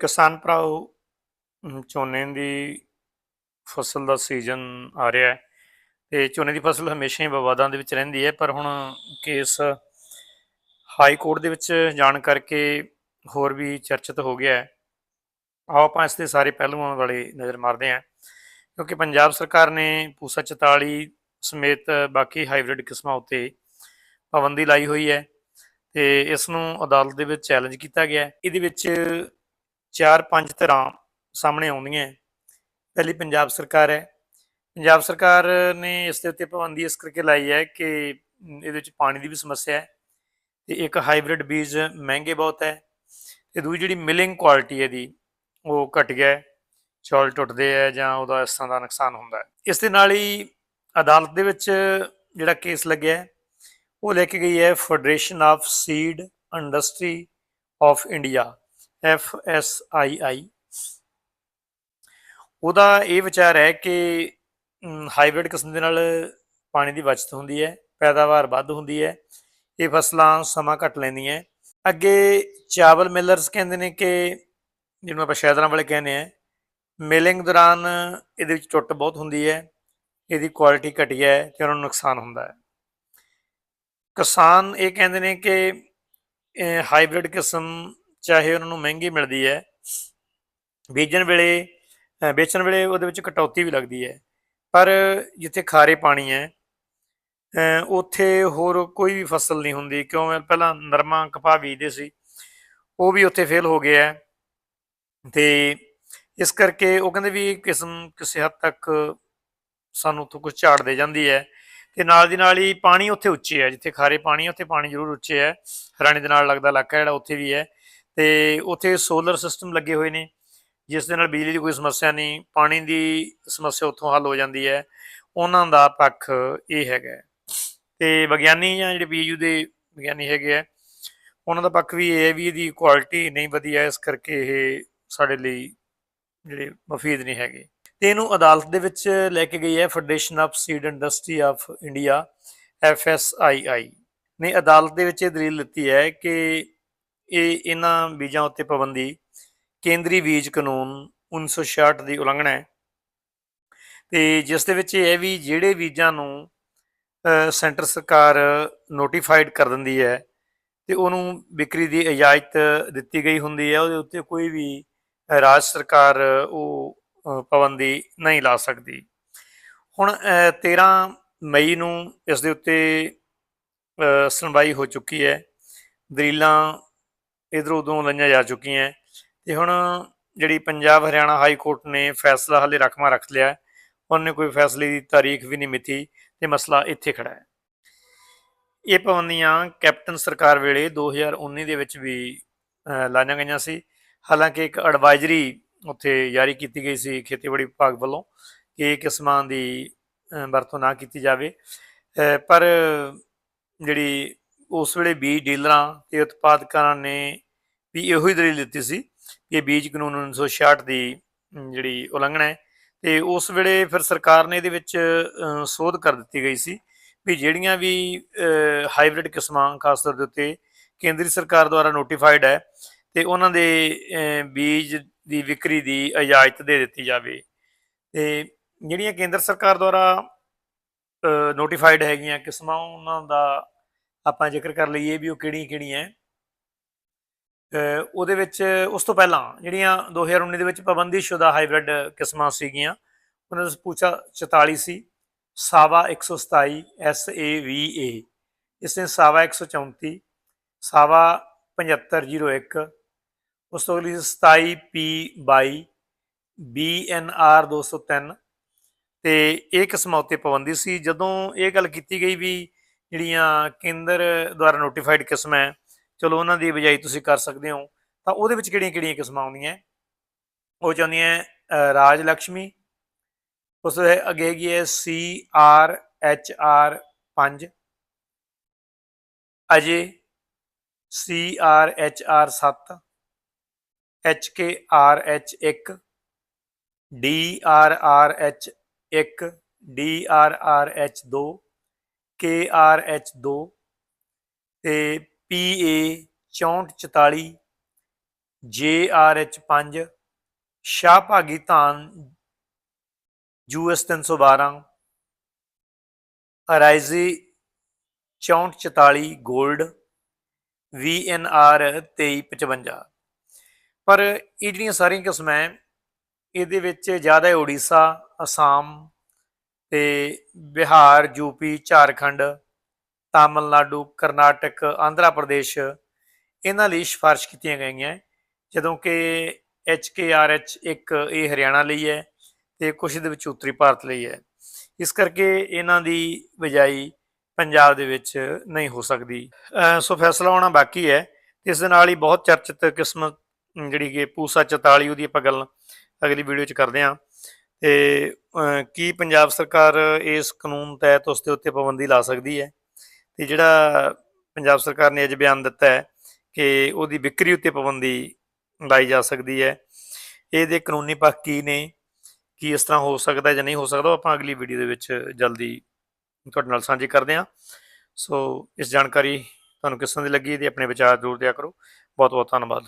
ਕਿਸਾਨ ਭਰਾਓ ਝੋਨੇ ਦੀ ਫਸਲ ਦਾ ਸੀਜ਼ਨ ਆ ਰਿਹਾ ਹੈ ਤੇ ਝੋਨੇ ਦੀ ਫਸਲ ਹਮੇਸ਼ਾ ਹੀ ਵਿਵਾਦਾਂ ਦੇ ਵਿੱਚ ਰਹਿੰਦੀ ਹੈ, ਪਰ ਹੁਣ ਕੇਸ ਹਾਈ ਕੋਰਟ ਦੇ ਵਿੱਚ ਜਾਣ ਕਰਕੇ ਹੋਰ ਵੀ ਚਰਚਿਤ ਹੋ ਗਿਆ ਹੈ। ਆਓ ਆਪਾਂ ਇਸ ਦੇ ਸਾਰੇ ਪਹਿਲੂਆਂ ਵਾਲੇ ਨਜ਼ਰ ਮਾਰਦੇ ਹਾਂ, ਕਿਉਂਕਿ ਪੰਜਾਬ ਸਰਕਾਰ ਨੇ ਪੂਸਾ 44 ਸਮੇਤ ਬਾਕੀ ਹਾਈਬ੍ਰਿਡ ਕਿਸਮਾਂ ਉੱਤੇ ਪਾਬੰਦੀ ਲਾਈ ਹੋਈ ਹੈ ਤੇ ਇਸ ਨੂੰ ਅਦਾਲਤ ਦੇ ਵਿੱਚ ਚੈਲੰਜ ਕੀਤਾ ਗਿਆ ਹੈ। ਇਹਦੇ ਵਿੱਚ ਚਾਰ ਪੰਜ ਤਰ੍ਹਾਂ ਸਾਹਮਣੇ ਆਉਂਦੀਆਂ ਪਹਿਲੀ ਪੰਜਾਬ ਸਰਕਾਰ ਹੈ। ਪੰਜਾਬ ਸਰਕਾਰ ਨੇ ਇਸ ਦੇ ਉੱਤੇ ਪਾਬੰਦੀ ਇਸ ਕਰਕੇ ਲਾਈ ਹੈ ਕਿ ਇਹਦੇ ਵਿੱਚ ਪਾਣੀ ਦੀ ਵੀ ਸਮੱਸਿਆ ਹੈ ਤੇ ਇੱਕ ਹਾਈਬ੍ਰਿਡ ਬੀਜ ਮਹਿੰਗੇ ਬਹੁਤ ਹੈ ਤੇ ਦੂਜੀ ਜਿਹੜੀ ਮਿਲਿੰਗ ਕੁਆਲਿਟੀ ਹੈ ਦੀ ਉਹ ਘਟ ਗਿਆ ਚੌਲ ਟੁੱਟਦੇ ਹੈ ਜਾਂ ਉਹਦਾ ਇਸ ਤਰ੍ਹਾਂ ਦਾ ਨੁਕਸਾਨ ਹੁੰਦਾ ਇਸ ਦੇ ਨਾਲ ਹੀ ਅਦਾਲਤ ਦੇ ਵਿੱਚ ਜਿਹੜਾ ਕੇਸ ਲੱਗਿਆ ਉਹ ਲੈ ਕੇ ਗਈ ਹੈ federation of seed industry of India F S I I ਉਹਦਾ ਇਹ ਵਿਚਾਰ ਹੈ ਕਿ ਹਾਈਬ੍ਰਿਡ ਕਿਸਮ ਦੇ ਨਾਲ ਪਾਣੀ ਦੀ ਬਚਤ ਹੁੰਦੀ ਹੈ, ਪੈਦਾਵਾਰ ਵੱਧ ਹੁੰਦੀ ਹੈ, ਇਹ ਫਸਲਾਂ ਸਮਾਂ ਘੱਟ ਲੈਂਦੀਆਂ ਅੱਗੇ ਚਾਵਲ ਮਿਲਰਸ ਕਹਿੰਦੇ ਨੇ ਕਿ, ਜਿਹਨੂੰ ਆਪਾਂ ਸ਼ੈਦਰਾਂ ਵਾਲੇ ਕਹਿੰਦੇ ਆ ਮਿਲਿੰਗ ਦੌਰਾਨ ਇਹਦੇ ਵਿੱਚ ਟੁੱਟ ਬਹੁਤ ਹੁੰਦੀ ਹੈ, ਇਹਦੀ ਕੁਆਲਿਟੀ ਘਟੀਆ ਹੈ ਤੇ ਉਹਨਾਂ ਨੂੰ ਨੁਕਸਾਨ ਹੁੰਦਾ ਹੈ। ਕਿਸਾਨ ਇਹ ਕਹਿੰਦੇ ਨੇ ਕਿ ਹਾਈਬ੍ਰਿਡ ਕਿਸਮ ਚਾਹੇ ਉਹਨਾਂ ਨੂੰ ਮਹਿੰਗੀ ਮਿਲਦੀ ਹੈ, ਬੀਜਣ ਵੇਲੇ ਵੇਚਣ ਵੇਲੇ ਉਹਦੇ ਵਿੱਚ ਕਟੌਤੀ ਵੀ ਲੱਗਦੀ ਹੈ। ਪਰ ਜਿੱਥੇ ਖਾਰੇ ਪਾਣੀ ਹੈ ਉੱਥੇ ਹੋਰ ਕੋਈ ਵੀ ਫਸਲ ਨਹੀਂ ਹੁੰਦੀ। ਕਿਉਂ? ਪਹਿਲਾਂ ਨਰਮਾ ਕਪਾਹ ਬੀਜਦੇ ਸੀ, ਉਹ ਵੀ ਉੱਥੇ ਫੇਲ ਹੋ ਗਿਆ ਹੈ। ਤੇ ਇਸ ਕਰਕੇ ਉਹ ਕਹਿੰਦੇ ਵੀ ਕਿਸਮ, ਕਿਸੇ ਹੱਦ ਤੱਕ ਸਾਨੂੰ ਉੱਥੋਂ ਕੁਝ ਝਾੜ ਦੇ ਜਾਂਦੀ ਹੈ। ਤੇ ਨਾਲ ਦੀ ਨਾਲ ਹੀ ਪਾਣੀ ਉੱਥੇ ਉੱਚੇ ਹੈ, ਜਿੱਥੇ ਖਾਰੇ ਪਾਣੀ ਉੱਥੇ ਪਾਣੀ ਜ਼ਰੂਰ ਉੱਚੇ ਹੈ। ਹਰਿਆਣੇ ਦੇ ਨਾਲ ਲੱਗਦਾ ਇਲਾਕਾ ਜਿਹੜਾ ਉੱਥੇ ਵੀ ਹੈ। ਤੇ ਉੱਥੇ ਸੋਲਰ ਸਿਸਟਮ ਲੱਗੇ ਹੋਏ ਨੇ, ਜਿਸ ਦੇ ਨਾਲ ਬਿਜਲੀ ਦੀ ਕੋਈ ਸਮੱਸਿਆ ਨਹੀਂ, ਪਾਣੀ ਦੀ ਸਮੱਸਿਆ ਉੱਥੋਂ ਹੱਲ ਹੋ ਜਾਂਦੀ ਹੈ। ਉਹਨਾਂ ਦਾ ਪੱਖ ਇਹ ਹੈਗਾ ਹੈ। ਤੇ ਵਿਗਿਆਨੀ ਜਾਂ ਜਿਹੜੇ ਪੀਯੂ ਦੇ ਵਿਗਿਆਨੀ ਹੈਗੇ ਆ, ਉਹਨਾਂ ਦਾ ਪੱਖ ਵੀ ਇਹ ਹੈ ਵੀ ਇਹਦੀ ਕੁਆਲਿਟੀ ਨਹੀਂ ਵਧੀਆ, ਇਸ ਕਰਕੇ ਇਹ ਸਾਡੇ ਲਈ ਜਿਹੜੇ ਮਫੀਦ ਨਹੀਂ ਹੈਗੇ। ਤੇ ਇਹਨੂੰ ਅਦਾਲਤ ਦੇ ਵਿੱਚ ਲੈ ਕੇ ਗਈ ਹੈ federation of seed industry of India FSII ਨੇ ਅਦਾਲਤ ਦੇ ਵਿੱਚ ਇਹ ਦਲੀਲ ਦਿੱਤੀ ਹੈ ਕਿ ਇਹ ਇਹਨਾਂ ਬੀਜਾਂ ਉੱਤੇ ਪਾਬੰਦੀ ਕੇਂਦਰੀ ਬੀਜ ਕਾਨੂੰਨ 1966 ਦੀ ਉਲੰਘਣਾ ਹੈ। ਤੇ ਜਿਸ ਦੇ ਵਿੱਚ ਇਹ ਹੈ ਵੀ ਜਿਹੜੇ ਬੀਜਾਂ ਨੂੰ ਸੈਂਟਰ ਸਰਕਾਰ ਨੋਟੀਫਾਈਡ ਕਰ ਦਿੰਦੀ ਹੈ ਤੇ ਉਹਨੂੰ ਵਿਕਰੀ ਦੀ ਇਜਾਜ਼ਤ ਦਿੱਤੀ ਗਈ ਹੁੰਦੀ ਹੈ ਉਹਦੇ ਉੱਤੇ ਕੋਈ ਵੀ ਰਾਜ ਸਰਕਾਰ ਉਹ ਪਾਬੰਦੀ ਨਹੀਂ ਲਾ ਸਕਦੀ। ਹੁਣ ਅ, 13 ਮਈ ਨੂੰ ਇਸ ਦੇ ਉੱਤੇ ਸੁਣਵਾਈ ਹੋ ਚੁੱਕੀ ਹੈ। ਦਲੀਲਾਂ ਇਧਰ ਉਧਰੋਂ ਲਈਆਂ ਜਾ ਚੁੱਕੀਆਂ ਤੇ ਹੁਣ ਜਿਹੜੀ ਪੰਜਾਬ ਹਰਿਆਣਾ ਹਾਈ ਕੋਰਟ ਨੇ ਫੈਸਲਾ ਹਲੇ ਰੱਖਵਾ ਰੱਖ ਲਿਆ ਉਹਨੇ ਕੋਈ ਫੈਸਲੇ ਦੀ ਤਾਰੀਖ ਵੀ ਨਹੀਂ ਮਿਤੀ ਤੇ ਮਸਲਾ ਇੱਥੇ ਖੜਾ ਹੈ। ਇਹ ਪਾਬੰਦੀਆਂ ਕੈਪਟਨ ਸਰਕਾਰ ਵੇਲੇ 2019 ਦੇ ਵਿੱਚ ਵੀ ਲਾਈਆਂ ਗਈਆਂ ਸੀ। ਹਾਲਾਂਕਿ ਇੱਕ ਐਡਵਾਈਜ਼ਰੀ ਉੱਥੇ ਜਾਰੀ ਕੀਤੀ ਗਈ ਸੀ ਖੇਤੀਬਾੜੀ ਵਿਭਾਗ ਵੱਲੋਂ ਕਿ ਇਹ ਕਿਸਮਾਂ ਦੀ ਵਰਤੋਂ ਨਾ ਕੀਤੀ ਜਾਵੇ। ਪਰ ਜਿਹੜੀ ਉਸ ਵੇਲੇ ਬੀਜ ਡੀਲਰਾਂ ਤੇ ਉਤਪਾਦਕਾਂ ਨੇ ਵੀ ਇਹੋ ਹੀ ਦਲੀਲ ਦਿੱਤੀ ਸੀ ਕਿ ਇਹ ਬੀਜ ਕਾਨੂੰਨ 1966 ਦੀ ਜਿਹੜੀ ਉਲੰਘਣਾ ਹੈ ਤੇ ਉਸ ਵੇਲੇ ਫਿਰ ਸਰਕਾਰ ਨੇ ਇਹਦੇ ਵਿੱਚ ਸੋਧ ਕਰ ਦਿੱਤੀ ਗਈ ਸੀ ਵੀ ਜਿਹੜੀਆਂ ਵੀ ਹਾਈਬ੍ਰਿਡ ਕਿਸਮਾਂ ਖਾਸ ਤੌਰ ਦੇ ਉੱਤੇ ਕੇਂਦਰੀ ਸਰਕਾਰ ਦੁਆਰਾ ਨੋਟੀਫਾਈਡ ਹੈ ਤੇ ਉਹਨਾਂ ਦੇ ਬੀਜ ਦੀ ਵਿਕਰੀ ਦੀ ਇਜਾਜ਼ਤ ਦੇ ਦਿੱਤੀ ਜਾਵੇ ਤੇ ਜਿਹੜੀਆਂ ਕੇਂਦਰ ਸਰਕਾਰ ਦੁਆਰਾ ਨੋਟੀਫਾਈਡ ਹੈਗੀਆਂ ਕਿਸਮਾਂ ਉਹਨਾਂ ਦਾ ਆਪਾਂ ਜ਼ਿਕਰ ਕਰ ਲਈਏ ਵੀ ਉਹ ਕਿਹੜੀਆਂ ਕਿਹੜੀਆਂ ਹੈ ਉਹਦੇ ਵਿੱਚ ਉਸ ਤੋਂ ਪਹਿਲਾਂ ਜਿਹੜੀਆਂ 2019 ਦੇ ਵਿੱਚ ਪਾਬੰਦੀ ਸ਼ੁਦਾ ਹਾਈਬ੍ਰਿਡ ਕਿਸਮਾਂ ਸੀਗੀਆਂ, ਉਹਨਾਂ ਦਾ ਪੂਛਾ 44 ਸੀ, ਸਾਵਾ 127 SAVA ਇਸ ਨੇ ਸਾਵਾ 134 ਸਾਵਾ 7501 ਉਸ ਤੋਂ ਅਗਲੀ 27P22 BNR 203 ਤੇ ਇਹ ਕਿਸਮਾਂ ਉੱਤੇ ਪਾਬੰਦੀ ਸੀ। ਜਦੋਂ ਇਹ ਗੱਲ ਕੀਤੀ ਗਈ ਵੀ ਜਿਹੜੀਆਂ ਕੇਂਦਰ ਦੁਆਰਾ ਨੋਟੀਫਾਈਡ ਕਿਸਮ ਹੈ, ਚਲੋ ਉਹਨਾਂ ਦੀ ਬਜਾਈ ਤੁਸੀਂ ਕਰ ਸਕਦੇ ਹੋ। ਤਾਂ ਉਹਦੇ ਵਿੱਚ ਕਿਹੜੀਆਂ ਕਿਹੜੀਆਂ ਕਿਸਮਾਂ ਆਉਂਦੀਆਂ? ਉਹ ਚਾਹੁੰਦੀਆਂ ਰਾਜ ਲక్ష్ਮੀ ਉਸ ਤੋਂ ਅੱਗੇ ਹੈਗੀ ਹੈ ਸੀ ਆਰ ਐਚ ਆਰ 5 ਅਜੇ C R H R 7 H K R H 1 D R R H 1 D R R H 2 K R H 2 ਤੇ ਪੀ ਏ 6444 JRH 5 ਸ਼ਾਹਭਾਗੀ ਧਾਨ US 312 ਅਰਾਈਜ਼ੀ 6444 골ਡ VNR 2355 ਪਰ ਇਹ ਜਿਹੜੀਆਂ ਸਾਰੀਆਂ ਕਿਸਮਾਂ ਹੈ, ਇਹਦੇ ਵਿੱਚ ਜ਼ਿਆਦਾ ਹੈ ਉੜੀਸਾ, ਅਸਾਮ ਤੇ ਬਿਹਾਰ ਯੂਪੀ ਝਾਰਖੰਡ, ਤਾਮਿਲਨਾਡੂ, ਕਰਨਾਟਕ, ਆਂਧਰਾ ਪ੍ਰਦੇਸ਼ ਇਹਨਾਂ ਲਈ ਸਿਫਾਰਿਸ਼ ਕੀਤੀਆਂ ਗਈਆਂ। ਜਦੋਂ ਕਿ HKRH ਇੱਕ ਇਹ ਹਰਿਆਣਾ ਲਈ ਹੈ ਤੇ ਕੁਝ ਦੇ ਵਿੱਚ ਉੱਤਰੀ ਭਾਰਤ ਲਈ ਹੈ। ਇਸ ਕਰਕੇ ਇਹਨਾਂ ਦੀ ਬਿਜਾਈ ਪੰਜਾਬ ਦੇ ਵਿੱਚ ਨਹੀਂ ਹੋ ਸਕਦੀ। ਸੋ ਫੈਸਲਾ ਹੋਣਾ ਬਾਕੀ ਹੈ। ਤੇ ਇਸ ਦੇ ਨਾਲ ਹੀ ਬਹੁਤ ਚਰਚਿਤ ਕਿਸਮ ਜਿਹੜੀ ਕਿ ਪੂਸਾ 44 ਉਹਦੀ ਆਪਾਂ ਗੱਲ ਅਗਲੀ ਵੀਡੀਓ 'ਚ ਕਰਦੇ ਹਾਂ। ਤੇ ਕੀ ਪੰਜਾਬ ਸਰਕਾਰ ਇਸ ਕਾਨੂੰਨ ਤਹਿਤ ਉਸ ਦੇ ਉੱਤੇ ਪਾਬੰਦੀ ਲਾ ਸਕਦੀ ਹੈ? ਤੇ ਜਿਹੜਾ ਪੰਜਾਬ ਸਰਕਾਰ ਨੇ ਅੱਜ ਬਿਆਨ ਦਿੱਤਾ ਹੈ ਕਿ ਉਹਦੀ ਵਿਕਰੀ ਉੱਤੇ ਪਾਬੰਦੀ ਲਾਈ ਜਾ ਸਕਦੀ ਹੈ। ਇਹਦੇ ਕਾਨੂੰਨੀ ਪੱਖ ਕੀ ਨੇ? ਕੀ ਇਸ ਤਰ੍ਹਾਂ ਹੋ ਸਕਦਾ ਜਾਂ ਨਹੀਂ ਹੋ ਸਕਦਾ? ਉਹ ਆਪਾਂ ਅਗਲੀ ਵੀਡੀਓ ਦੇ ਵਿੱਚ ਜਲਦੀ ਤੁਹਾਡੇ ਨਾਲ ਸਾਂਝੀ ਕਰਦੇ ਹਾਂ। ਸੋ, ਇਸ ਜਾਣਕਾਰੀ ਤੁਹਾਨੂੰ ਕਿਸ ਤਰ੍ਹਾਂ ਦੀ ਲੱਗੀ ਤੇ ਆਪਣੇ ਵਿਚਾਰ ਜ਼ਰੂਰ ਦਿਆ ਕਰੋ। ਬਹੁਤ ਬਹੁਤ ਧੰਨਵਾਦ।